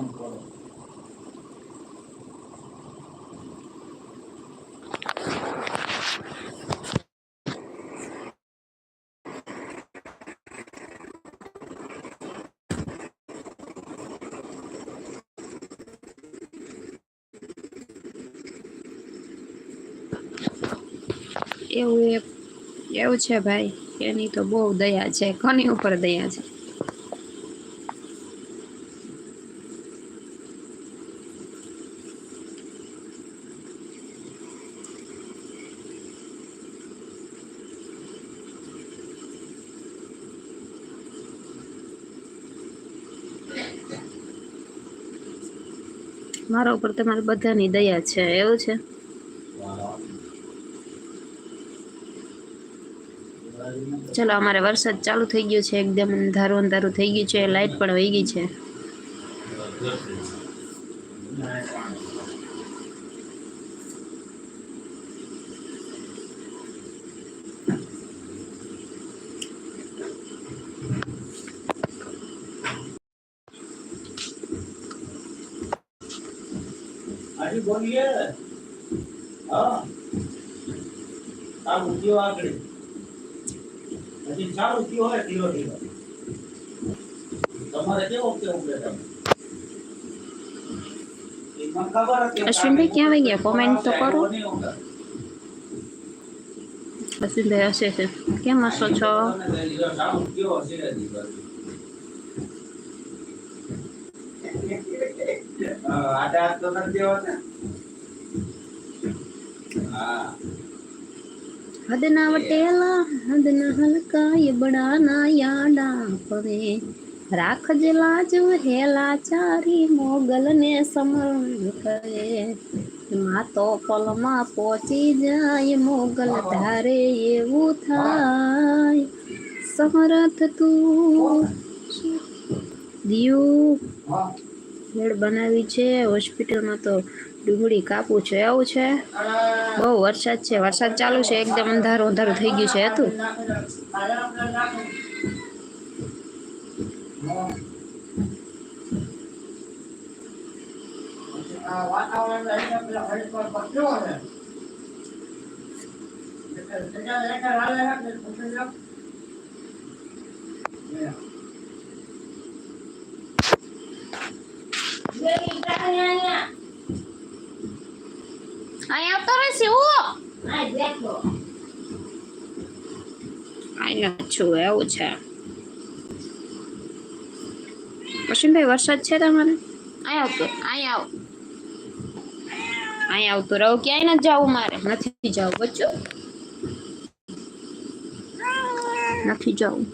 કામ કરો. એવું એ એવું છે ભાઈ, એની તો બહુ દયા છે. કોની ઉપર દયા છે? મારા ઉપર તમારી બધાની દયા છે, એવું છે? ચલો, અમારે વરસાદ ચાલુ થઈ ગયો છે, એકદમ અંધારું અંધારું થઈ ગયું છે લાઇટ પણ વહી ગઈ છે. આજે બોલીએ. હા. ચાલુ થયો આગળ. હજી ચાલુ થયો હોય ધીરો ધીરો તમારે કેવો કેવું કે તમે. અશ્વિનભાઈ ક્યાં આવી ગયા? કોમેન્ટ તો કરો. અશ્વિનભાઈ હશે છે. કેમ હશો છો? ને હા હદના વટેલા, હદના હલકા એ બડાના યાડા પવે. રાખજ લાજ હેલા ચારી મોગલ ને સમરણ કરે. માં તો પલમાં પહોંચી જાય, મોગલ ધારે એવું થાય. સમરથ તું. દિયું. હા બનાવી છે. હોસ્પિટલમાં તો ડુંગળી, કાપું છે એવું છે. બહુ વરસાદ છે. વરસાદ ચાલુ છે. એકદમ અંધારું અંધારું થઈ ગયું છે. હતું. અહીંયા આવતો રહેશે હું અહીંયા છું એવું છે. પશ્ચિમભાઈ વરસાદ છે તમારે? અહીં આવતો અહીંયા આવ. અહીંયા આવતું રહો ક્યાંય નથી જવું મારે. નથી જવું બચ્ચો નથી જવું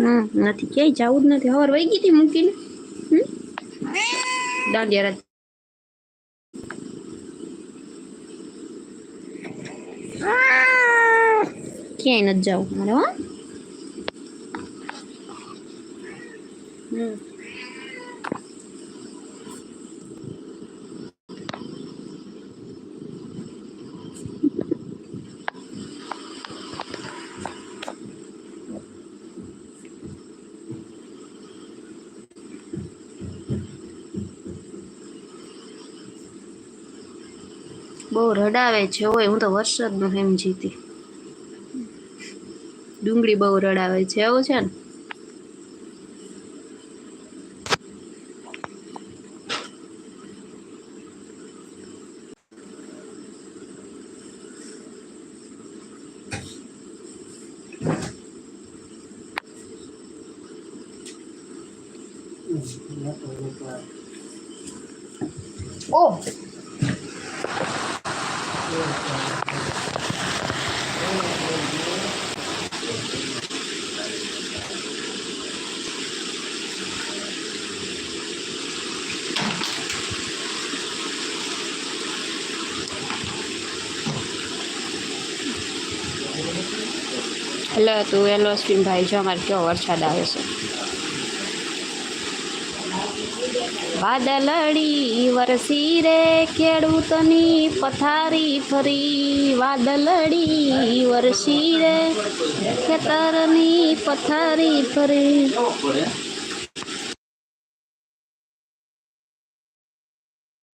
હમ નથી. ક્યાંય જવું જ નથી. હવાર વહી ગઈ હતી મૂકીને? હમ દાંડિયા રાત ક્યાંય નથી જવું મારે બહુ રડાવે છે હોય હું તો વરસાદનું એમ જીતી. ડુંગળી બહુ રડાવે છે એવું છે ને? ઓ હેલો તું હેલો ભાઈ જો અમારે કેવો વરસાદ આવે છે વાદળડી વરસી રે ખેડૂતની પથારી ફરી. વાદળડી વરસી રે ખેતરની પથારી ફરી.